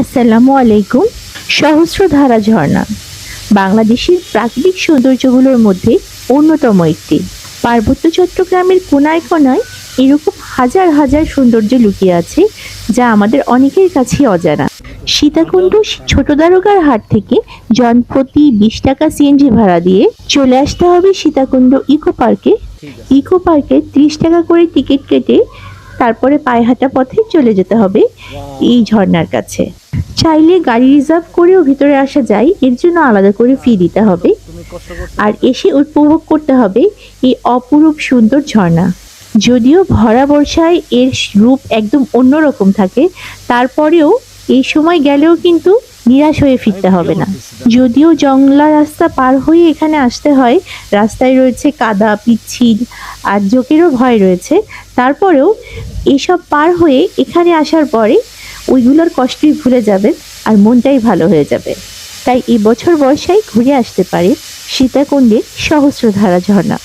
আসসালামু আলাইকুম। সহস্রধারা ঝর্ণা। বাংলাদেশের প্রাকৃতিক সৌন্দর্যগুলোর মধ্যে অন্যতম একটি। পার্বত্য চট্টগ্রামের কোনায় কোনায় এরকম হাজার হাজার সৌন্দর্য লুকিয়ে আছে যা আমাদের অনেকের কাছেই অজানা। সীতাকুণ্ড ছোট দ্বারকার হাট থেকে জনপ্রতি বিশ টাকা সিএনজি ভাড়া দিয়ে চলে আসতে হবে সীতাকুণ্ড ইকো পার্কে। ইকো পার্কে ত্রিশ টাকা করে টিকিট কেটে তারপরে পায়ে হাঁটা পথে চলে যেতে হবে এই ঝর্ণার কাছে। চাইলে গাড়ি রিজার্ভ করেও ভিতরে আসা যায়, এর জন্য আলাদা করে ফি দিতে হবে। আর এসে উপভোগ করতে হবে এই অপরূপ সুন্দর ঝর্ণা। যদিও ভরা বর্ষায় এর রূপ একদম অন্যরকম থাকে, তারপরেও এই সময় গেলেও কিন্তু নিরাশ হয়ে ফিরতে হবে না। যদিও জংলা রাস্তা পার হয়ে এখানে আসতে হয়, রাস্তায় রয়েছে কাদা, পিচ্ছিল আর জোকেরও ভয় রয়েছে। তারপরেও এসব পার হয়ে এখানে আসার পরে ওইগুলোর কষ্টই ভুলে যাবেন আর মনটাই ভালো হয়ে যাবে। তাই এই বছর বর্ষায় ঘুরে আসতে পারে সীতাকুণ্ডের সহস্রধারা ঝর্ণা।